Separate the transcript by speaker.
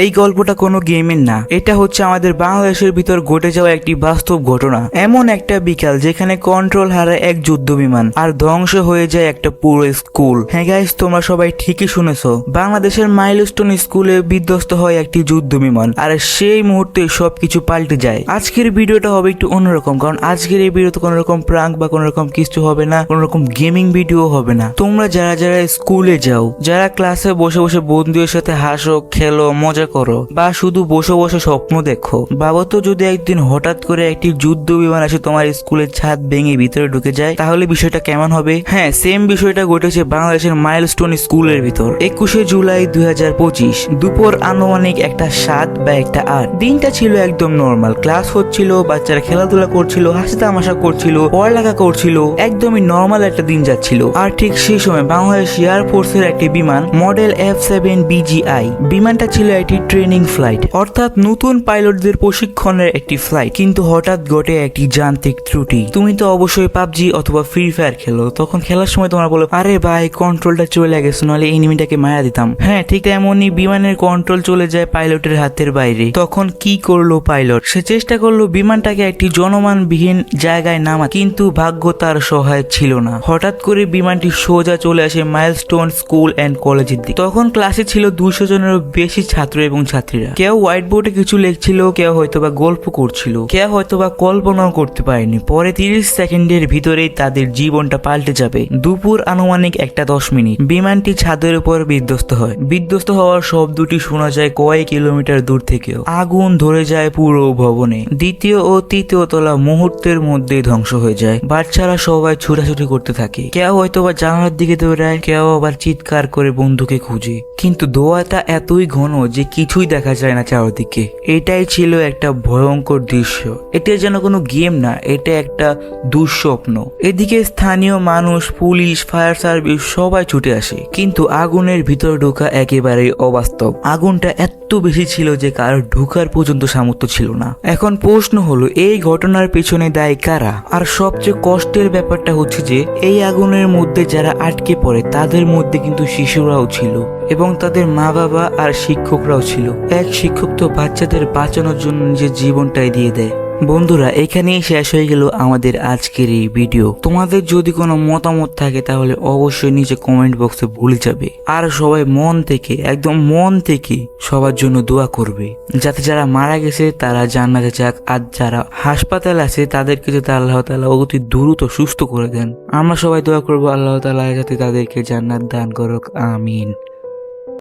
Speaker 1: এই গল্পটা কোনো গেমের না। এটা হচ্ছে আমাদের বাংলাদেশের ভিতর ঘটে যাওয়া একটি বাস্তব ঘটনা। এমন একটা বিকাল যেখানে কন্ট্রোল হারায় এক যুদ্ধ বিমান আর ধ্বংস হয়ে যায় একটা পুরো স্কুল হ্যাঁ গাইস তোমরা সবাই ঠিকই শুনেছো। বাংলাদেশের মাইলস্টোন স্কুলে বিধ্বস্ত হয় একটি যুদ্ধ বিমান আর সেই মুহূর্তে সবকিছু পাল্টে যায়। আজকের ভিডিওটা হবে একটু অন্যরকম, কারণ আজকের এই ভিডিওতে কোনো রকম প্রাঙ্ক বা কোনো রকম কিছু হবে না কোনো রকম গেমিং ভিডিও হবে না। তোমরা যারা যারা স্কুলে যাও, যারা ক্লাসে বসে বসে বন্ধুদের সাথে হাসো, খেলো, মজা করো বা শুধু বসে বসে স্বপ্ন দেখো। বাবা তো যদি একদিন হঠাৎ করে একটি যুদ্ধ বিমান এসে তোমার স্কুলের ছাদ ভেঙে ভিতরে ঢুকে যায়, তাহলে বিষয়টা কেমন হবে? হ্যাঁ সেম বিষয়টা ঘটেছে বাংলাদেশের মাইলস্টোন স্কুলের ভিতর। একুশে জুলাই দুই হাজার পঁচিশ, দুপুর আনুমানিক একটা সাত বা একটা আট। দিনটা ছিল একদম নর্মাল ক্লাস হচ্ছিল, বাচ্চারা খেলাধুলা করছিল, হাসি তামাশা করছিল, পড়ালেখা করছিল, একদমই নর্মাল একটা দিন যাচ্ছিল। আর ঠিক সেই সময় বাংলাদেশ এয়ার ফোর্সের একটি বিমান মডেল এফ সেভেন বিজিআই বিমানটা ছিল একটি ট্রেনিং ফ্লাইট। অর্থাৎ নতুন পাইলটদের প্রশিক্ষণের একটি ফ্লাইট। কিন্তু হঠাৎ ঘটে একটি যান্ত্রিক ত্রুটি। তুমি তো অবশ্যই পাবজি অথবা ফ্রি ফায়ার খেলো। তখন খেলার সময় তোমরা বলো, আরে ভাই কন্ট্রোলটা চলে গেছে, নাহলে এনিমিটাকে মারা দিতাম। হ্যাঁ ঠিক তেমনই বিমানের কন্ট্রোল চলে যায় পাইলটের হাতের বাইরে। তখন কি করল পাইলট? সে চেষ্টা করল বিমানটাকে একটি জনমানবিহীন জায়গায় নামা কিন্তু ভাগ্য তার সহায় ছিল না। হঠাৎ করে বিমানটি সোজা চলে আসে মাইলস্টোন স্কুল অ্যান্ড কলেজের দিকে। তখন ক্লাসে ছিল দুইশো জনেরও বেশি ছাত্র এবং ছাত্রীরা। কেউ হোয়াইট বোর্ডে কিছু লিখছিল, কেউ হয়তোবা গল্প করছিল, কেউ হয়তোবা কল্পনাও করতে পারেনি। পরে তিরিশ সেকেন্ডের ভিতরেই তাদের জীবনটা পাল্টে যাবে। দুপুর আনুমানিক একটা দশ মিনিট। বিমানটি ছাদের উপর বিধ্বস্ত হয়। বিধ্বস্ত হওয়ার শব্দটি শোনা যায় কয়েক কিলোমিটার দূর থেকেও। আগুন ধরে যায় পুরো ভবনে। দ্বিতীয় ও তৃতীয় তলা মুহূর্তের মধ্যে ধ্বংস হয়ে যায়। বাচ্চারা সবাই ছুটাছুটি করতে থাকে। কেউ হয়তো বা জানালার দিকে দৌড়ায়, কেউ আবার চিৎকার করে বন্ধুকে খুঁজে। কিন্তু দোয়াটা এতই ঘন যে কিছুই দেখা যায় না চারদিকে। এটাই ছিল একটা ভয়ঙ্কর দৃশ্য। এটা যেন কোনো গেম না, এটা একটা দুঃস্বপ্ন। এদিকে স্থানীয় মানুষ, পুলিশ, ফায়ার সার্ভিস সবাই ছুটে আসে, কিন্তু আগুনের ভিতর ঢোকা একেবারেই অবাস্তব। আগুনটা এত বেশি ছিল যে কারও ঢোকার পর্যন্ত সামর্থ্য ছিল না। এখন প্রশ্ন হলো, এই ঘটনার পেছনে দায়ী কারা? আর সবচেয়ে কষ্টের ব্যাপারটা হচ্ছে যে, এই আগুনের মধ্যে যারা আটকে পড়ে, তাদের মধ্যে কিন্তু শিশুরাও ছিল এবং তাদের মা বাবা আর শিক্ষকরাও ছিল। এক শিক্ষক তো বাচ্চাদের বাঁচানোর জন্য নিজের জীবনটাই দিয়ে দেয়। বন্ধুরা, এখানেই শেষ হয়ে গেল আমাদের আজকের এই ভিডিও তোমাদের যদি কোনো মতামত থাকে, তাহলে অবশ্যই নিচে কমেন্ট বক্সে ভুলে যাবে। আর সবাই মন থেকে, একদম মন থেকে সবার জন্য দোয়া করবে। যাতে যারা মারা গেছে, তারা জান্নাতে যাক। আর যারা হাসপাতাল আছে, তাদেরকে যাতে আল্লাহ তালা অতি দ্রুত সুস্থ করে দেন। আমরা সবাই দোয়া করব আল্লাহ তালা যাতে তাদেরকে জান্নাত দান করুক। আমিন।